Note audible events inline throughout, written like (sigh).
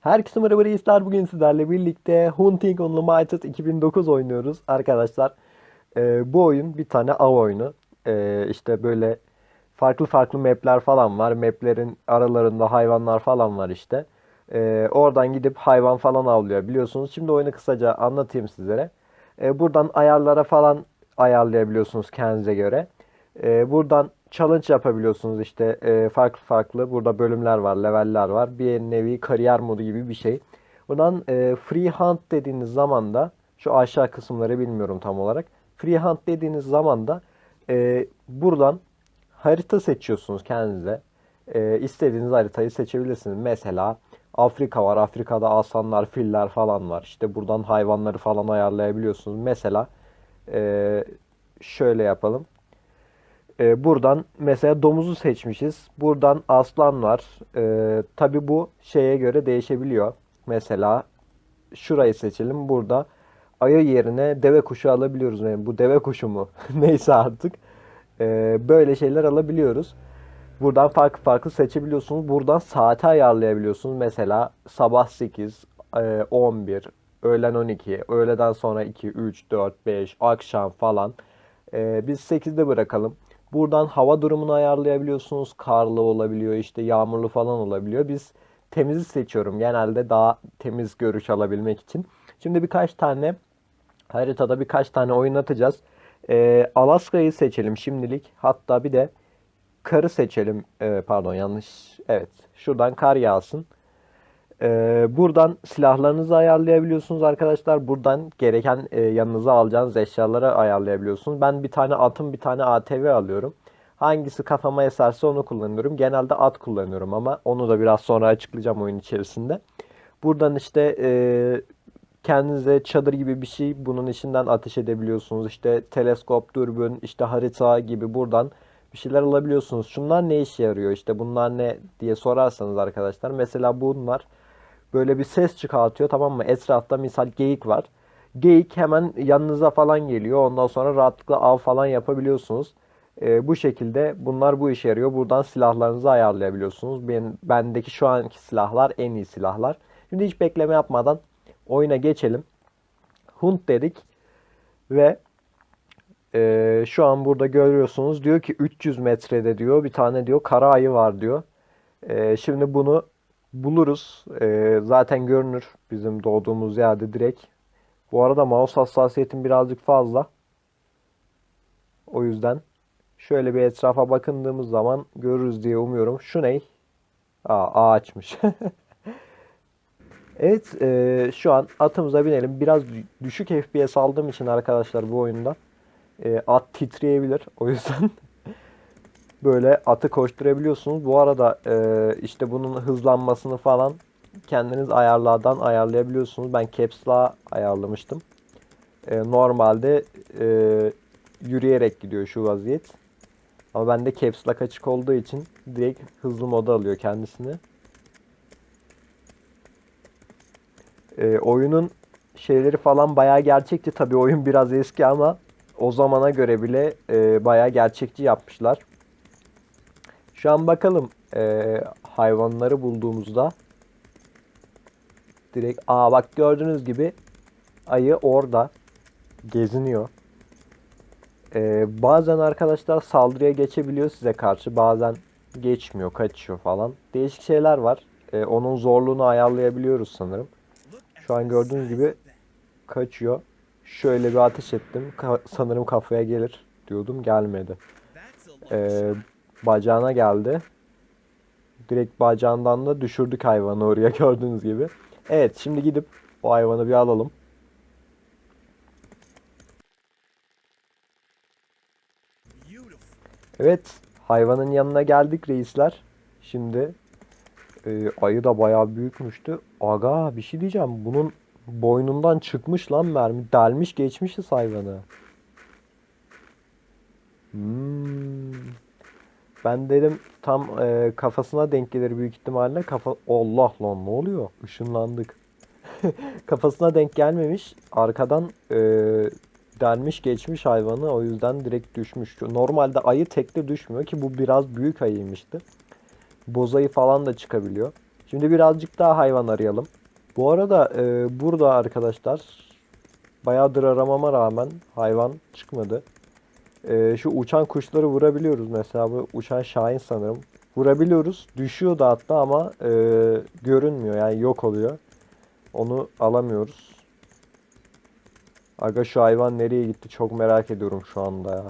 Herkese merhaba reisler. Bugün sizlerle birlikte Hunting Unlimited 2009 oynuyoruz arkadaşlar. Ee, bu oyun bir tane av oyunu. Ee, işte böyle farklı farklı mapler falan var. Maplerin aralarında hayvanlar falan var işte. Ee, oradan gidip hayvan falan avlıyor biliyorsunuz. Şimdi oyunu kısaca anlatayım sizlere. Ee, buradan ayarlara falan ayarlayabiliyorsunuz kendinize göre. Ee, buradan challenge yapabiliyorsunuz işte e, farklı farklı burada bölümler var, leveller var. Bir nevi kariyer modu gibi bir şey. Buradan e, free hunt dediğiniz zaman da şu aşağı kısımları bilmiyorum tam olarak. Free hunt dediğiniz zaman da e, buradan harita seçiyorsunuz kendinize. E, istediğiniz haritayı seçebilirsiniz. Mesela Afrika var. Afrika'da aslanlar, filler falan var. İşte buradan hayvanları falan ayarlayabiliyorsunuz. Mesela e, şöyle yapalım. Ee, buradan mesela domuzu seçmişiz. Buradan aslan var. Ee, tabii bu şeye göre değişebiliyor. Mesela şurayı seçelim. Burada ayı yerine deve kuşu alabiliyoruz. Yani bu deve kuşu mu? (laughs) Neyse artık. Ee, böyle şeyler alabiliyoruz. Buradan farklı farklı seçebiliyorsunuz. Buradan saati ayarlayabiliyorsunuz. Mesela sabah 8, e, 11, öğlen 12, öğleden sonra 2, 3, 4, 5, akşam falan. Biz 8'de bırakalım. Buradan hava durumunu ayarlayabiliyorsunuz. Karlı olabiliyor, işte yağmurlu falan olabiliyor. Biz temizi seçiyorum genelde daha temiz görüş alabilmek için. Şimdi birkaç tane haritada birkaç tane oynatacağız. Ee, Alaska'yı seçelim şimdilik. Hatta bir de karı seçelim. Ee, pardon yanlış. Evet. Şuradan kar yağsın. Ee, buradan silahlarınızı ayarlayabiliyorsunuz arkadaşlar. Buradan gereken e, yanınıza alacağınız eşyaları ayarlayabiliyorsunuz. Ben bir tane atım bir tane ATV alıyorum. Hangisi kafama eserse onu kullanıyorum. Genelde at kullanıyorum ama onu da biraz sonra açıklayacağım oyun içerisinde. Buradan işte e, kendinize çadır gibi bir şey bunun içinden ateş edebiliyorsunuz. İşte teleskop, dürbün, işte harita gibi buradan bir şeyler alabiliyorsunuz. Şunlar ne işe yarıyor? İşte bunlar ne diye sorarsanız arkadaşlar. Mesela bunlar böyle bir ses çıkartıyor tamam mı? Etrafta misal geyik var. Geyik hemen yanınıza falan geliyor. Ondan sonra rahatlıkla av falan yapabiliyorsunuz. Ee, bu şekilde bunlar bu işe yarıyor. Buradan silahlarınızı ayarlayabiliyorsunuz. Ben, bendeki şu anki silahlar en iyi silahlar. Şimdi hiç bekleme yapmadan oyuna geçelim. Hunt dedik ve e, şu an burada görüyorsunuz diyor ki 300 metrede diyor bir tane diyor kara ayı var diyor. E, şimdi bunu buluruz. E, zaten görünür bizim doğduğumuz yerde direkt. Bu arada mouse hassasiyetim birazcık fazla. O yüzden şöyle bir etrafa bakındığımız zaman görürüz diye umuyorum. Şu ne? Aa, ağaçmış. (laughs) Evet, e, şu an atımıza binelim. Biraz düşük FPS aldığım için arkadaşlar bu oyunda e, at titreyebilir. O yüzden (laughs) böyle atı koşturabiliyorsunuz. Bu arada e, işte bunun hızlanmasını falan kendiniz ayarlardan ayarlayabiliyorsunuz. Ben Caps Lock'a ayarlamıştım. E, normalde e, yürüyerek gidiyor şu vaziyet. Ama bende Caps Lock açık olduğu için direkt hızlı moda alıyor kendisini. E, oyunun şeyleri falan bayağı gerçekçi. Tabii oyun biraz eski ama o zamana göre bile e, bayağı gerçekçi yapmışlar. Şu an bakalım e, hayvanları bulduğumuzda direkt aa bak gördüğünüz gibi ayı orada geziniyor. E, bazen arkadaşlar saldırıya geçebiliyor size karşı bazen geçmiyor kaçıyor falan. Değişik şeyler var. E, onun zorluğunu ayarlayabiliyoruz sanırım. Şu an gördüğünüz gibi kaçıyor. Şöyle bir ateş ettim. Ka- sanırım kafaya gelir diyordum. Gelmedi. Ee, bacağına geldi. Direkt bacağından da düşürdük hayvanı oraya (laughs) gördüğünüz gibi. Evet şimdi gidip o hayvanı bir alalım. Evet hayvanın yanına geldik reisler. Şimdi e, ayı da bayağı büyükmüştü. Aga bir şey diyeceğim. Bunun boynundan çıkmış lan mermi. Delmiş geçmişiz hayvanı. Hmm. Ben dedim tam e, kafasına denk gelir büyük ihtimalle. Kafa Allah lan ne oluyor? Işınlandık. (laughs) Kafasına denk gelmemiş. Arkadan e, delmiş geçmiş hayvanı. O yüzden direkt düşmüş. Normalde ayı tekte düşmüyor ki bu biraz büyük ayıymıştı. Bozayı falan da çıkabiliyor. Şimdi birazcık daha hayvan arayalım. Bu arada e, burada arkadaşlar bayağıdır aramama rağmen hayvan çıkmadı. E, şu uçan kuşları vurabiliyoruz mesela bu uçan şahin sanırım. Vurabiliyoruz. Düşüyor da hatta ama e, görünmüyor yani yok oluyor. Onu alamıyoruz. Aga şu hayvan nereye gitti çok merak ediyorum şu anda ya.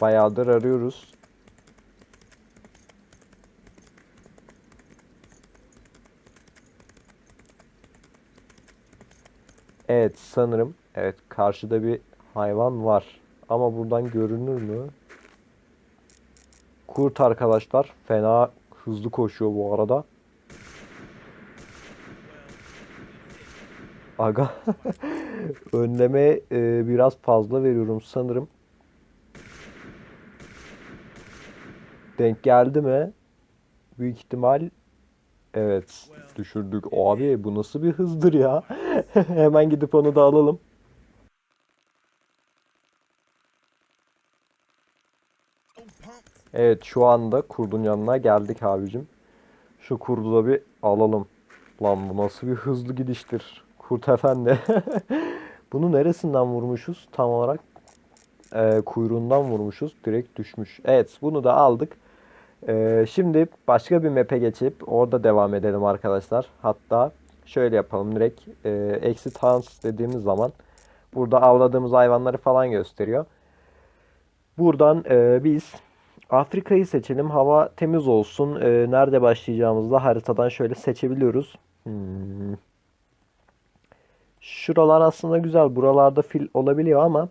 Bayağıdır arıyoruz. Evet sanırım. Evet karşıda bir hayvan var. Ama buradan görünür mü? Kurt arkadaşlar fena hızlı koşuyor bu arada. Aga (laughs) önleme e, biraz fazla veriyorum sanırım. Denk geldi mi? Büyük ihtimal evet düşürdük. Abi bu nasıl bir hızdır ya? (laughs) Hemen gidip onu da alalım. Evet şu anda kurdun yanına geldik abicim. Şu kurdu da bir alalım. Lan bu nasıl bir hızlı gidiştir. Kurt efendi. (laughs) Bunu neresinden vurmuşuz tam olarak? Ee, kuyruğundan vurmuşuz. Direkt düşmüş. Evet bunu da aldık. Ee, şimdi başka bir map'e geçip orada devam edelim arkadaşlar. Hatta şöyle yapalım direkt. E, exit hunts dediğimiz zaman burada avladığımız hayvanları falan gösteriyor. Buradan e, biz Afrika'yı seçelim. Hava temiz olsun. E, nerede başlayacağımızı da haritadan şöyle seçebiliyoruz. Hmm. Şuralar aslında güzel. Buralarda fil olabiliyor ama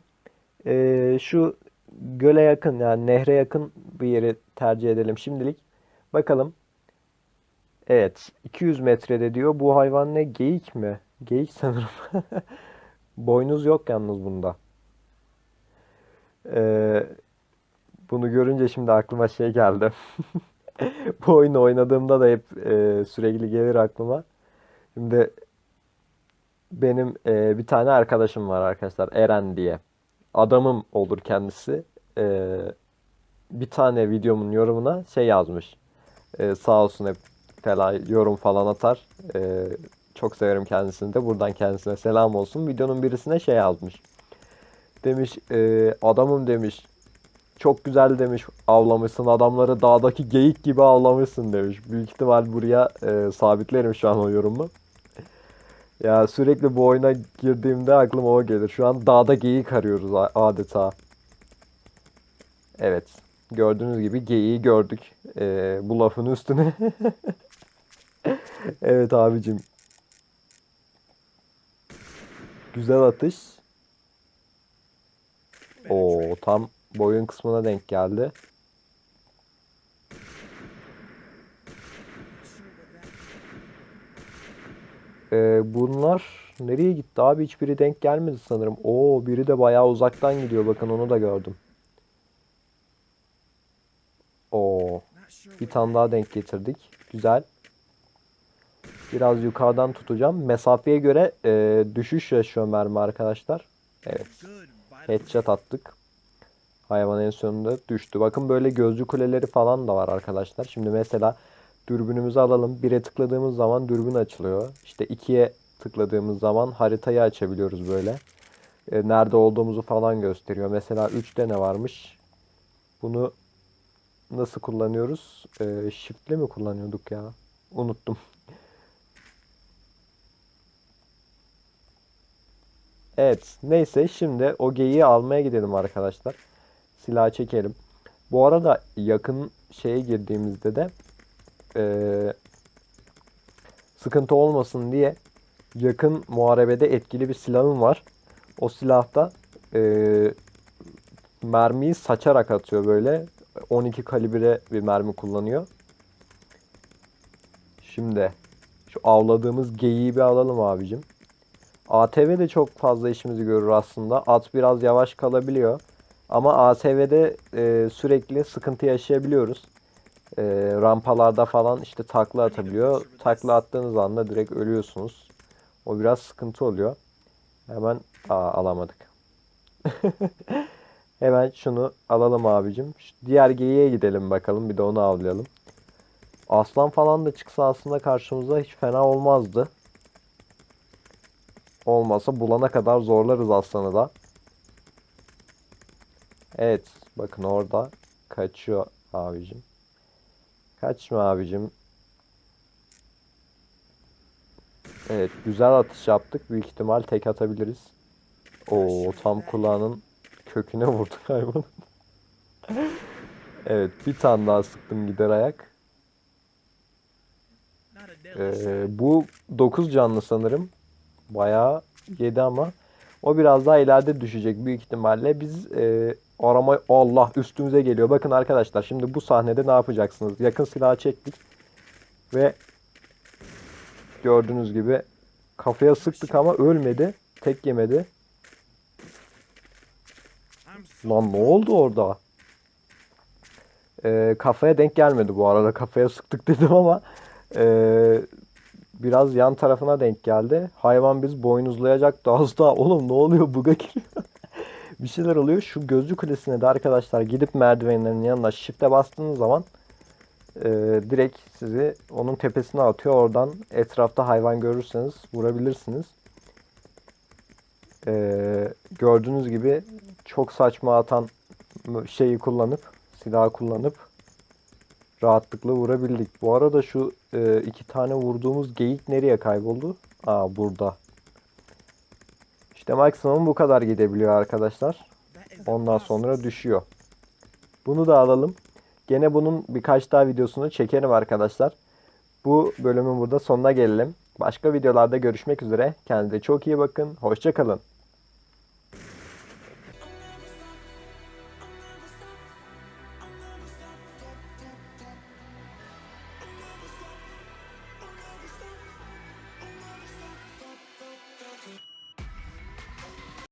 e, şu göle yakın yani nehre yakın bir yeri tercih edelim şimdilik. Bakalım. Evet 200 metrede diyor. Bu hayvan ne? Geyik mi? Geyik sanırım. (laughs) Boynuz yok yalnız bunda. Ee, bunu görünce şimdi aklıma şey geldi. (laughs) Bu oyunu oynadığımda da hep e, sürekli gelir aklıma. Şimdi benim e, bir tane arkadaşım var arkadaşlar Eren diye. Adamım olur kendisi. E, bir tane videomun yorumuna şey yazmış. E, sağ olsun hep falan yorum falan atar. E, çok severim kendisini de. Buradan kendisine selam olsun. Videonun birisine şey yazmış. Demiş e, adamım demiş. Çok güzel demiş avlamışsın adamları dağdaki geyik gibi avlamışsın demiş. Büyük ihtimal buraya e, sabitlerim şu an o yorumu. Ya sürekli bu oyuna girdiğimde aklıma o gelir. Şu an dağda geyik arıyoruz adeta. Evet. Gördüğünüz gibi geyiği gördük. Ee, bu lafın üstüne. (laughs) Evet abicim. Güzel atış. Oo tam boyun kısmına denk geldi. Ee, bunlar nereye gitti abi? Hiçbiri denk gelmedi sanırım. Oo biri de bayağı uzaktan gidiyor. Bakın onu da gördüm. Oo bir tane daha denk getirdik. Güzel. Biraz yukarıdan tutacağım. Mesafeye göre e, düşüş yaşıyor mermi arkadaşlar. Evet. Headshot attık. Hayvan en sonunda düştü. Bakın böyle gözcü kuleleri falan da var arkadaşlar. Şimdi mesela dürbünümüzü alalım. 1'e tıkladığımız zaman dürbün açılıyor. İşte 2'ye tıkladığımız zaman haritayı açabiliyoruz böyle. E, nerede olduğumuzu falan gösteriyor. Mesela 3'te ne varmış? Bunu nasıl kullanıyoruz? E, shift'le mi kullanıyorduk ya? Unuttum. Evet, neyse şimdi o geyiği almaya gidelim arkadaşlar. Silah çekelim. Bu arada yakın şeye girdiğimizde de eee, sıkıntı olmasın diye yakın muharebede etkili bir silahım var. O silahta eee, mermiyi saçarak atıyor böyle. 12 kalibre bir mermi kullanıyor. Şimdi şu avladığımız geyiği bir alalım abicim. ATV de çok fazla işimizi görür aslında. At biraz yavaş kalabiliyor. Ama ATV'de e, sürekli sıkıntı yaşayabiliyoruz. E, rampalarda falan işte takla atabiliyor. Takla attığınız anda direkt ölüyorsunuz. O biraz sıkıntı oluyor. Hemen aa, alamadık. (laughs) Hemen şunu alalım abicim. Şu diğer geyiğe gidelim bakalım. Bir de onu avlayalım. Aslan falan da çıksa aslında karşımıza hiç fena olmazdı. Olmasa bulana kadar zorlarız aslanı da. Evet. Bakın orada kaçıyor abicim. Kaçma abicim. Evet. Güzel atış yaptık. Büyük ihtimal tek atabiliriz. Oo tam kulağının köküne vurduk (laughs) hayvan. Evet. Bir tane daha sıktım gider ayak. Ee, bu 9 canlı sanırım. Bayağı yedi ama. O biraz daha ileride düşecek büyük ihtimalle. Biz e, arama Allah üstümüze geliyor. Bakın arkadaşlar şimdi bu sahnede ne yapacaksınız? Yakın silahı çektik. Ve gördüğünüz gibi kafaya sıktık ama ölmedi. Tek yemedi. Lan ne oldu orada? Ee, kafaya denk gelmedi bu arada. Kafaya sıktık (laughs) dedim ama ee, biraz yan tarafına denk geldi. Hayvan biz boynuzlayacaktı az daha. Oğlum ne oluyor? Buga. (laughs) Bir şeyler oluyor. Şu gözcü kulesine de arkadaşlar gidip merdivenlerin yanına shift'e bastığınız zaman ee, direkt sizi onun tepesine atıyor. Oradan etrafta hayvan görürseniz vurabilirsiniz. Ee, gördüğünüz gibi çok saçma atan şeyi kullanıp silahı kullanıp rahatlıkla vurabildik. Bu arada şu e, iki tane vurduğumuz geyik nereye kayboldu? Aa burada. İşte maksimum bu kadar gidebiliyor arkadaşlar. Ondan sonra düşüyor. Bunu da alalım. Gene bunun birkaç daha videosunu çekerim arkadaşlar. Bu bölümün burada sonuna gelelim. Başka videolarda görüşmek üzere. Kendinize çok iyi bakın. Hoşçakalın.